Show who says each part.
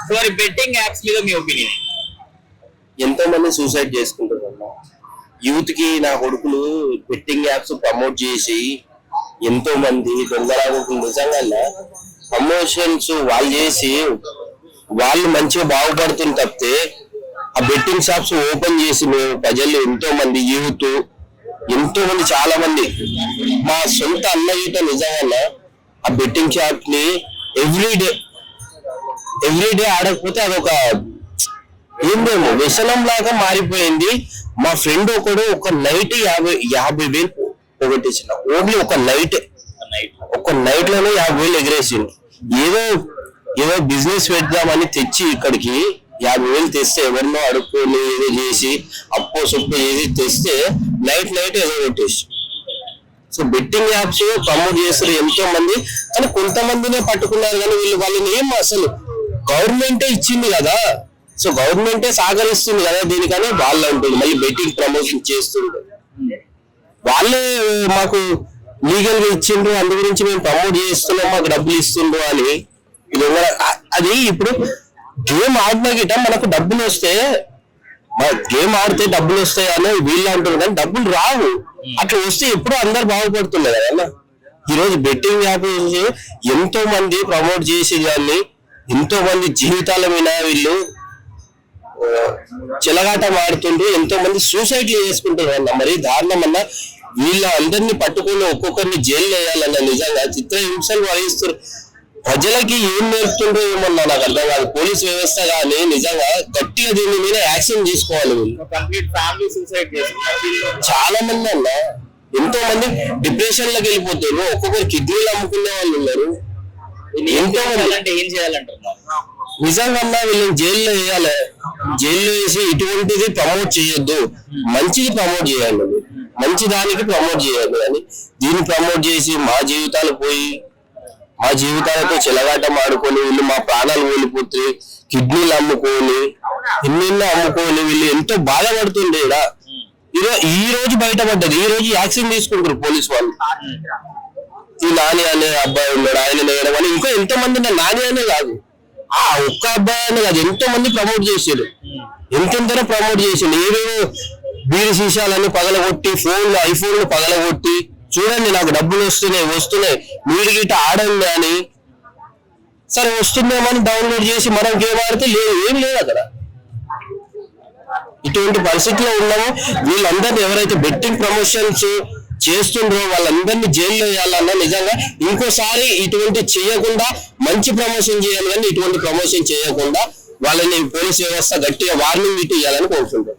Speaker 1: So betting apps మీద మీ opinion
Speaker 2: ఎంతో మంది సూసైడ్ చేసుకుంటారు యూత్కి నా కొడుకులు బెట్టింగ్ యాప్స్ ప్రమోట్ చేసి ఎంతో మంది దొంగరాకు నిజంగా ప్రమోషన్స్ వాళ్ళు చేసి వాళ్ళు మంచిగా బాగుపడుతుంది తప్పితే ఆ బెట్టింగ్ షాప్స్ ఓపెన్ చేసి మేము ప్రజలు ఎంతో మంది యూత్ ఎంతో మంది చాలా మంది మా సొంత అన్నయ్యతో నిజంగా ఆ బెట్టింగ్ షాప్ని ఎవ్రీ డే ఎవ్రీ డే ఆడకపోతే అదొక ఏందేమో వ్యసనం లాగా మారిపోయింది. మా ఫ్రెండ్ ఒకడు ఒక నైట్ యాభై యాభై వేలు పోగొట్టేసిన ఓన్లీ ఒక నైట్
Speaker 1: నైట్
Speaker 2: ఒక నైట్లోనే యాభై వేలు ఎగిరేసిండు. ఏదో ఏదో బిజినెస్ పెడదామని తెచ్చి ఇక్కడికి యాభై వేలు తెస్తే ఎవరినో అడుక్కొని ఏదో చేసి అప్పో సొప్పు ఏది తెస్తే నైట్ నైట్ ఏదో కొట్టేసి సో బెట్టింగ్ యాప్స్ ప్రమోట్ చేస్తారు ఎంతో మంది కానీ కొంతమందినే పట్టుకున్నారు కానీ వీళ్ళు వాళ్ళని ఏం అసలు గవర్నమెంటే ఇచ్చింది కదా. సో గవర్నమెంటే సహకరిస్తుంది కదా దీనికని వాళ్ళే ఉంటుంది మళ్ళీ బెట్టింగ్ ప్రమోషన్ చేస్తుండే వాళ్ళే మాకు లీగల్గా ఇచ్చిండ్రు. అందు గురించి మేము ప్రమోట్ చేస్తున్నాం మాకు డబ్బులు ఇస్తుండ్రు అని. ఇది అది ఇప్పుడు గేమ్ ఆడినా గిట మనకు డబ్బులు వస్తే గేమ్ ఆడితే డబ్బులు వస్తాయి అని వీళ్ళు అంటారు కానీ డబ్బులు రావు. అట్లా వస్తే ఎప్పుడు అందరు బాగుపడుతున్నారు కదా అన్న. ఈ రోజు బెట్టింగ్ యాప్ ఎంతో మంది ప్రమోట్ చేసే దాన్ని ఎంతో మంది జీవితాల మీద వీళ్ళు చెలగాట మాడుతుండ్రు ఎంతో మంది సూసైడ్ చేసుకుంటారు అన్న మరి దారుణం అన్న. వీళ్ళ అందరినీ పట్టుకొని ఒక్కొక్కరిని జైలు వేయాలన్న నిజంగా చిత్ర హింసలు వహిస్తారు ప్రజలకి ఏం నేర్పుతుండ్రో ఏమన్నా నాకు అర్థం కాదు. పోలీస్ వ్యవస్థ కానీ నిజంగా గట్టిగా దీని మీద యాక్షన్ తీసుకోవాలి చాలా మంది అన్న ఎంతో మంది డిప్రెషన్లోకి వెళ్ళిపోతారు ఒక్కొక్కరు కిడ్నీలు అమ్ముకునే వాళ్ళు ఉన్నారు. ఎంతో మంది
Speaker 1: చేయాలంటే ఏం చేయాలంటున్నారు
Speaker 2: నిజంగా అన్నా వీళ్ళని జైల్లో వేయాలి. జైల్లో వేసి ఇటువంటిది ప్రమోట్ చేయొద్దు. మంచిది ప్రమోట్ చేయాలి మంచి దానికి ప్రమోట్ చేయాలి కానీ దీన్ని ప్రమోట్ చేసి మా జీవితాలు పోయి మా జీవితాలతో చెలగాటం ఆడుకొని వీళ్ళు మా ప్రాణాలు కోల్పోతే కిడ్నీలు అమ్ముకొని ఎన్నెన్నో అమ్ముకొని వీళ్ళు ఎంతో బాధపడుతుండే ఇలా ఈ రోజు బయటపడ్డది. ఈ రోజు యాక్షన్ తీసుకుంటారు పోలీస్ వాళ్ళు. ఈ నాని అనే అబ్బాయి ఉన్నాడు. ఆయన వేయడం అని ఇంకా ఎంతో మంది నాని అనే కాదు. ఆ ఒక్క అబ్బాయి కాదు ఎంతో మంది ప్రమోట్ చేసారు ఎంతెంతనో ప్రమోట్ చేసిండు ఏవేవో బీడి సీసాలన్నీ పగలగొట్టి ఫోన్లు ఐఫోన్లు పగలగొట్టి చూడండి నాకు డబ్బులు వస్తున్నాయి వస్తున్నాయి. మీరు గిట్ట ఆడండి అని సరే వస్తుందేమని డౌన్లోడ్ చేసి మనం గేమ్ ఆడితే లేదు ఏం లేదు అక్కడ. ఇటువంటి పరిస్థితిలో ఉన్నాము. వీళ్ళందరినీ ఎవరైతే బెట్టింగ్ ప్రమోషన్స్ చేస్తుండ్రో వాళ్ళందరినీ జైల్లో వేయాలన్నా నిజంగా ఇంకోసారి ఇటువంటి చేయకుండా మంచి ప్రమోషన్ చేయాలి కానీ ఇటువంటి ప్రమోషన్ చేయకుండా వాళ్ళని పోలీస్ వ్యవస్థ గట్టిగా వార్నింగ్ ఇటు ఇవ్వాలని కోరుకుంటారు